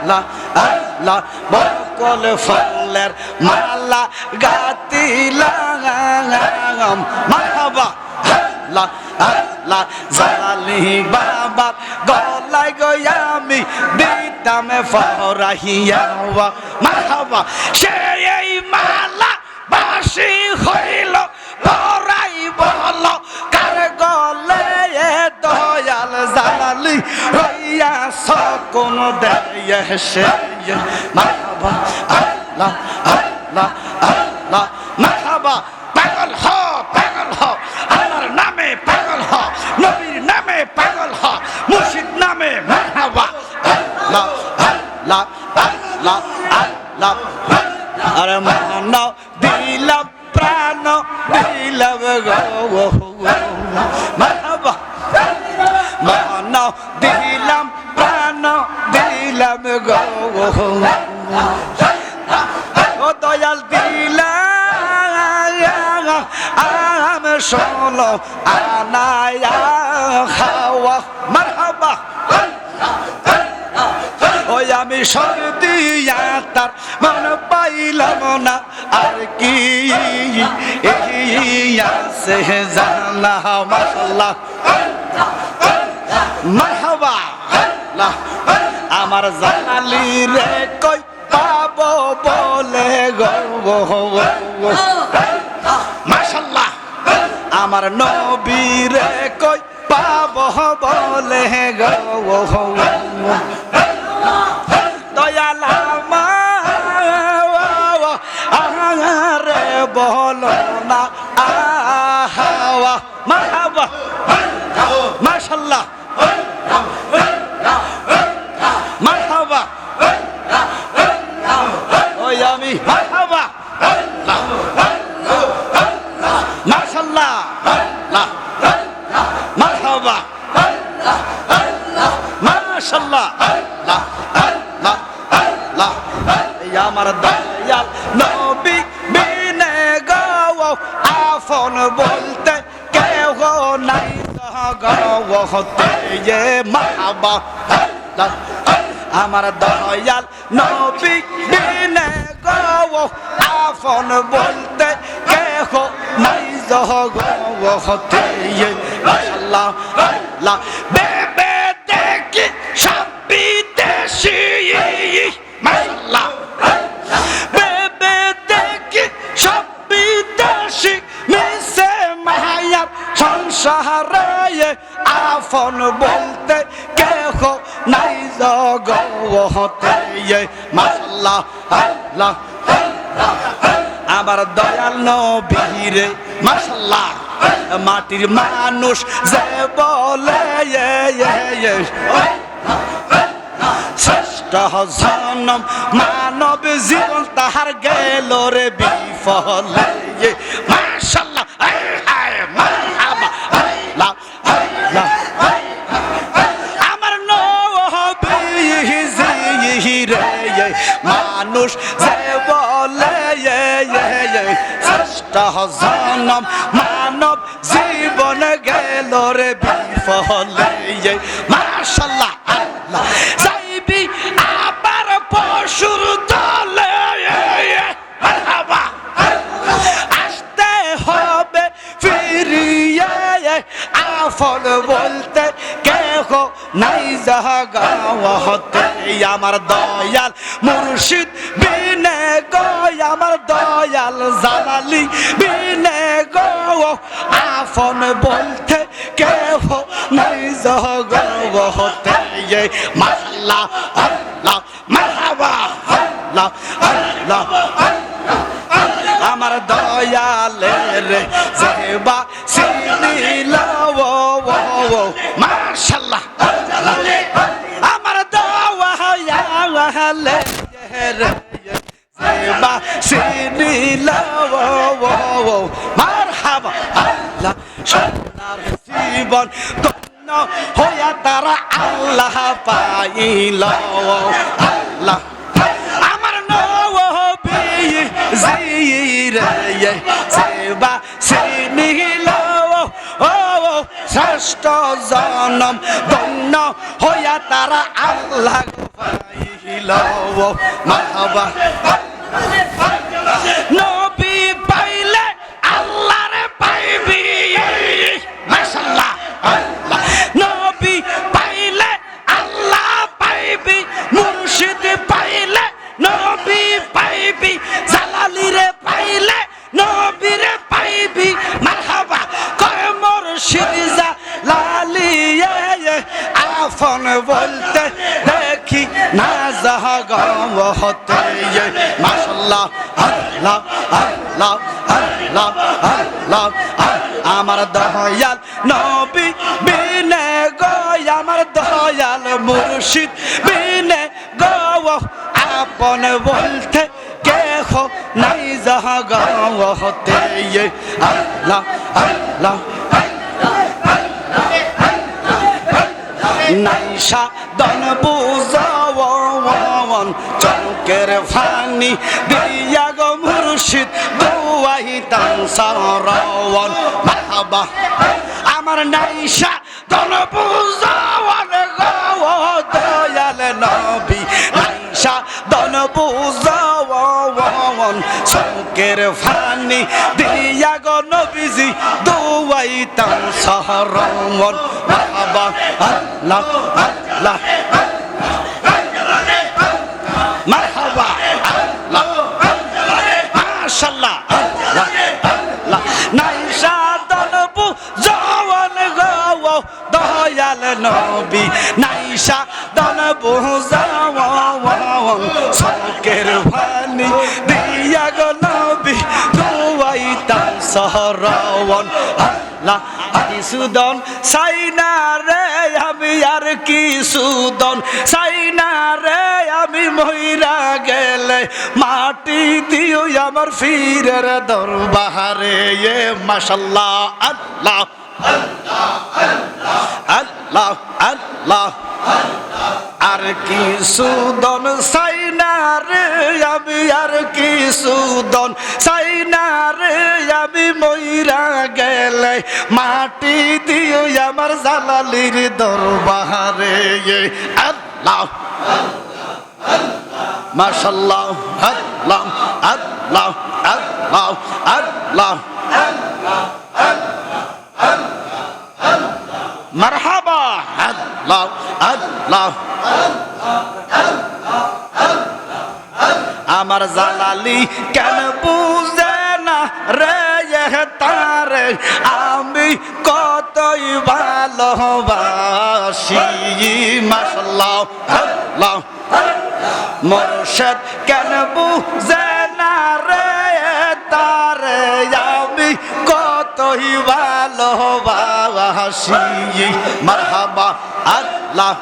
আল্লাহ আল্লাহ বকল ফলের মালা গাতিলাম। মারহাবা, আল্লাহ আল্লাহ জালালি বাবা গলায় গয়ামি দিতামে ফরাহিয়া মারহাবা, সে এই মালা বাসি হইল হইয়া সকন দেয় সে মারহাবা, আল্লাহ আল্লাহ আল্লাহ। মারহাবা, পাগল হ পাগল হ। আল্লাহর নামে পাগল হ, নবীর নামে পাগল হ। মুর্শিদ নামে মারহাবা, আল্লাহ আল্লাহ আল্লাহ আল্লাহ। আরে মানাও দিলাম, প্রাণ দিলাম গো। মারহাবা ও দয়াল দিলাম আম শোনো, আনায়া খাওয়া, মারহাবা। ওই আমি সর্দি তার মন পাইলাম না, আর কি আছে জানা মাসাল্লাহ মারহাবা। আমার জানালি রে কই পাবো বলে মাশাল্লাহ। আমার নবী রে কই পাবো বলে গো দয়াল আমার বলো না আমার দয়াল নবী বিনে গাও আফন বলতে কেহ নাই গাও হতে আল্লাহ আমার দয়াল নবী বিনে গাও আফন বলতে কেহ নাই জহ গো হতে মাশাল্লাহ আল্লাহ মাশাল্লাহ আল্লাহ দয়াল নবীরে মাশাল্লাহ মাটির মানুষ যে বলে শ্রেষ্ঠ জনম মানব জীবন তাহার গেল রে বিফলে জনম মানব জীবন গেল রে বিফলে। মাশাল্লাহ, আল্লাহ। যাইবি আবার পশুর দলে আসতে হবে ফিরিয়ে আফল বলতে কেহ নাই জাগা হতে আমার দয়াল মুর্শিদ বিনে গয়, আমার দয়াল জালালি বিনে গো আফন বলতে কেহ নাই জাগা হতে মাল্লা, আল্লাহ, মারহাবা, আল্লাহ আল্লাহ আমার দয়ালের জেবা সিনিলাও মাশাল্লাহ জেবা সিনিলাও মারহাবা আল্লাহ সোনার জীবন ধন্য হইয়া তারা আল্লাহ পাইল আল্লাহ আমার নবী জিরে সেবা সিনিল শ্রেষ্ঠ জনম ধন্য হইয়া তারা আল্লাহ পাইল মাহবা আফন বলতে দেখি না জাহাগ হতে মাশাল্লাহ, আল্লাহ আল্লাহ আল্লাহ আল্লাহ আমার দয়াল নবী বিনে গো আমার দয়াল মুর্শিদ বিনে গো আপন বলতে কেহ নাই জাহাগ হতে আল্লাহ আল্লাহ। নাইসা দন বুঝাওয়ান চৌকের ফানি দিয়া গো মুর্শিদ, দুয়াই তান সারাওয়ান মাহবা, আমার নাইসা দন বুঝাওয়ান গো দয়াল নবী। দন চৌকের ফানি দিয়া গো নবীজি, দুয়াই তান সারাওয়ান মাহবা আল্লাহ আল্লাহ। মারহাবা, আল্লাহ। মাশাআল্লাহ, আল্লাহ আল্লাহ। নাইসা দনবু জওয়ান গো দয়াল নবী। সকের ভানি সহরাওয়ান। আল্লাহ আদি সুদন সাইনা রে আমি আর কি সুদন সাইনা রে আমি মহিরা গেলে মাটি দিও আমার ফিরের দরবারে। এ মাশাল্লাহ, আল্লাহ আল্লাহ আল্লাহ আর কি সুদন সাইনা রে আমি আর কি সুদন আমি মইরা গেলে মাটি দিও আমার জালালির দরবারে আল্লাহ মাশাল্লাহ আল্লাহ আল্লাহ আল্লাহ আল্লাহ মারহাবা আল্লাহ আল্লাহ আমার জালালি কেন বুঝে না রে তারে আমি কতই ভালোবাসি। মাসাল্লাহ আল্লাহ। কেন বুঝে না রে? তারে আমি কতই ভালোবাসি। মারহাবা, আল্লাহ।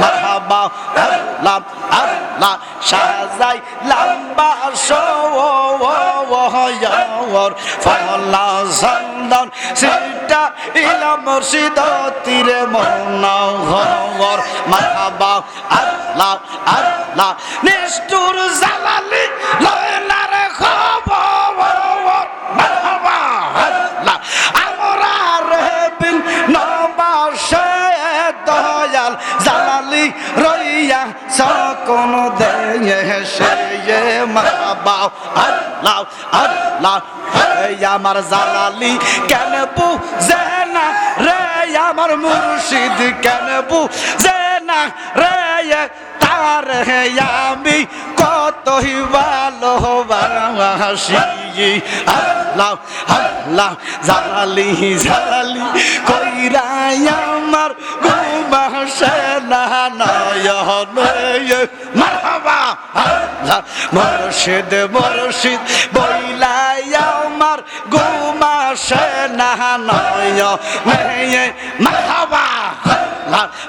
মারহাবা, আল্লাহ আল্লাহ, সাজাই লম্বা সোয়র ফলা সন্দন, সিটা ইলা মুর্শিদ, তীরে মনোহর মারহাবা, আল্লাহ আল্লাহ, নিষ্ঠুর জালালি লয়নার রইয়া সকন দেশে মারহাবা আল্লাহ আল্লাহ এই আমার জালালি, কেন বুঝে না রে আমার মুর্শিদ? কেন বুঝে না রে তার আমি কতই ভালোবাসি? আল্লাহ আল্লাহ, জালালি জালালি, কইরাই আমার ঘুমাসে মুর্শিদ মুর্শিদ বইলাই আমার ঘুমাসে না নয়ন মারহাবা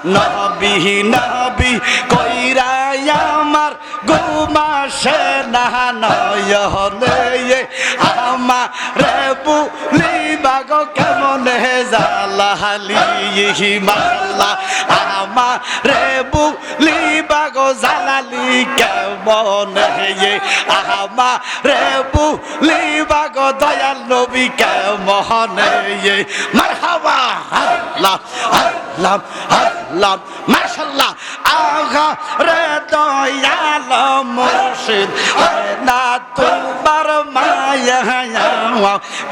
নবী নবী কইরাই আমার ঘুমাসে না নয়নে আমার আমা রে বুলিবাগ কেমন হে জালালি মাল্লা আমা রে বুলিবাগ জালালি কেমন হে? আমা রে বুলিবাগ দয়াল নবী কেমন হে? মারহাবা, আল্লাহ আল্লাহ আল্লাহ। মাশাল্লাহ আগা রে দয়াল মুর্শিদ। না তোমার মায়া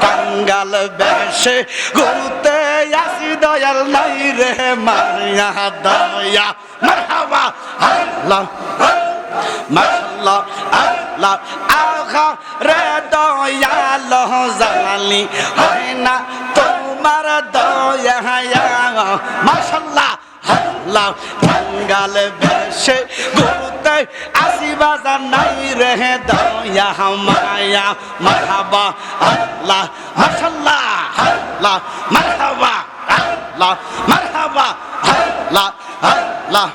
কাঙ্গাল বেশে ঘুরতে আসি দয়াল নাই রে মায়া দয়া। মারহাবা, আল্লাহ মাশাল্লাহ আল্লাহ আগা রে দয়াল জালালি হয় না তোমার দয়া মাশাল্লাহ আল্লাহ, কাঙ্গাল বেশে ঘুরতে আসি বাজার নাই রে দয়া মায়া, মারহাবা, আল্লাহ, মাশাল্লাহ, আল্লাহ, মারহাবা আল্লাহ মারহাবা আল্লাহ আল্লাহ।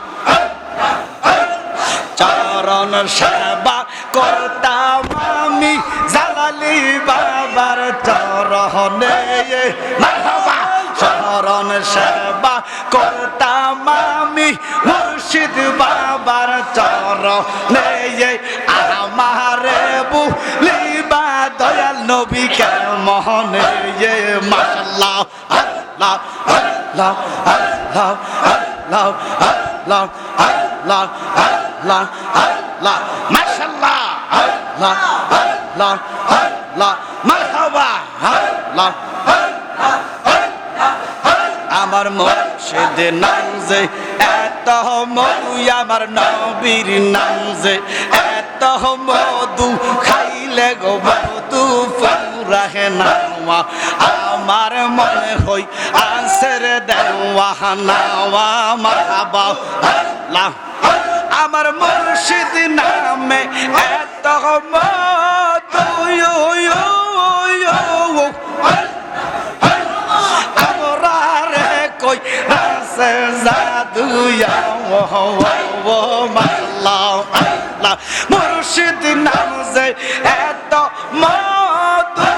চরণ সেবা করতাম আমি জালালি বাবার চরণে, মারহাবা, চরণ সেবা করতাম আমি মুর্শিদ বাবার চরণে আমারে বুলিবা দয়াল নবী মোহনে মাশাল্লাহ আল্লাহ আল্লাহ আল্লাহ আল্লাহ আল্লাহ আল্লাহ আল্লাহ আল্লাহ মাশাল্লাহ আল্লাহ আল্লাহ আল্লাহ মারহাবা আল্লাহ আমার মুর্শিদ নাম যে, এত মধু আমার নবীর নাম যে, এত মধু খাইলে গো মধু পুরাহে নাওয়া, আমার মনে হই আনসের দেওয়া নাওয়া মারহাবা আল্লাহ। আমার মুর্শিদ নামে এত মধু ইউ, ইউ, ইউ। আমরা রে কই রাসে জাদু ও মাল্লা আল্লাহ মুর্শিদ নাম যে এত মধু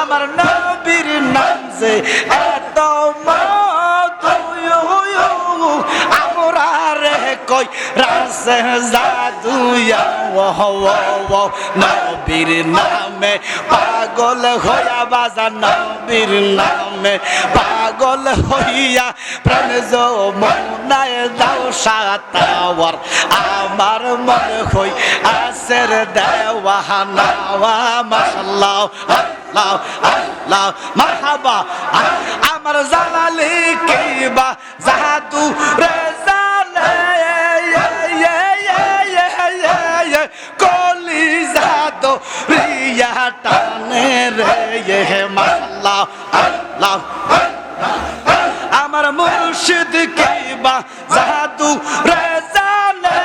আমার নবীর নাম যে এত মধু আমরা রে কই রাসে জাদু ইয়া ও নবীর নামে পাগল হইয়া নবীর নামে পাগল হইয়া প্রাণ দাও সাতাওয়ার। আমার মনে হই আসের দেওয়া নাওয়া মাশাল্লাহ, আল্লাহ আল্লাহ, মারহাবা। আমার জালালি কিবা জাহাদু রে ইয়ে মাল্লাহ আল্লাহ আমার মুর্শিদ কিবা জাদু রে জালে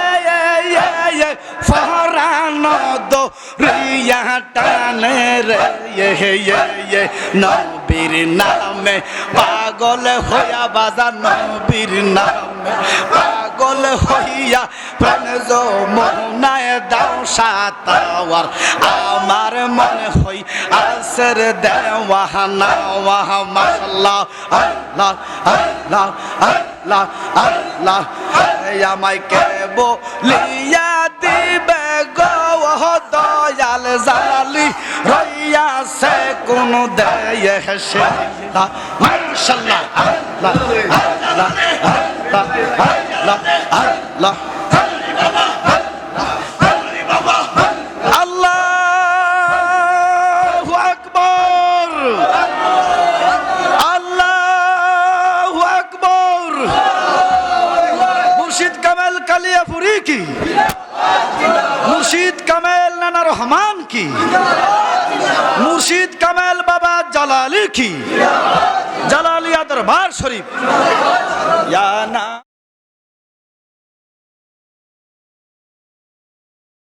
ফরানো দো রিয়া টানে রে হে ইয়ে নবীর নামে পাগল হইয়া বাজা, নবীর নামে পাগল হইয়া প্রাণ মোহনায় দাও সাতাওয়ার। আমার মনে হই আসর দেওয়া নাওয়া মাশাল্লাহ, আল্লাহ আল্লাহ আল্লাহ আল্লাহ। আমায় কে বলিয়া দিবে গো? দয়াল জালালি রইয়া সে কোন দেয় সে মাশাল্লাহ আল্লাহ আল্লাহ আল্লাহ আল্লাহ আল্লাহ। আকবার। আল্লাহু আকবার। মুর্শিদ কামাল কালিয়াপুরি কি? মুর্শিদ কামাল নানা রহমান কি? মুর্শিদ কামাল বাবা জালালি কি? জালালিয়া দরবার শরীফ। ইয়া না